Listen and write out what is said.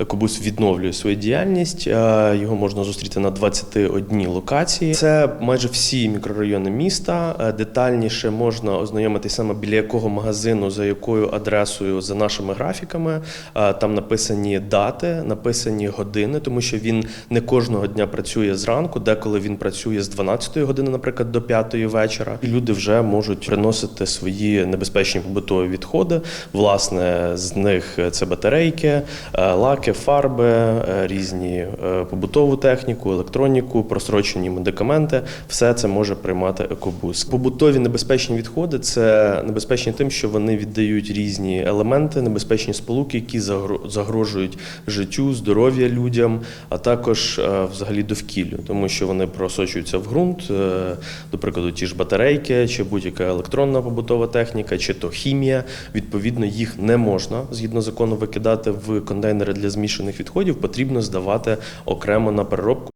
Екобус відновлює свою діяльність. е, Його можна зустріти на 21 локації. Це майже всі мікрорайони міста. Е, Детальніше можна ознайомитися саме біля якого магазину, за якою адресою, за нашими графіками. Е, Там написані дати, написані години, тому що він не кожного дня працює зранку, деколи він працює з 12 години, наприклад, до 5 вечора. І люди вже можуть приносити свої небезпечні побутові відходи. Власне, з них це батарейки, е, лаки, фарби, е, різні е, побутову техніку, електроніку, просрочені медикаменти. Все це може приймати екобус. Побутові небезпечні відходи це небезпечні тим, що вони віддають різні елементи, небезпечні сполуки, які загро- загрожують життю, здоров'я людям, а також е, взагалі довкіллю, тому що вони просочуються в ґрунт, до прикладу, ті ж батарейки, чи будь-яка електронна побутова техніка, чи то хімія. Відповідно, їх не можна згідно закону викидати в контейнери для змішаних відходів, потрібно здавати окремо на переробку.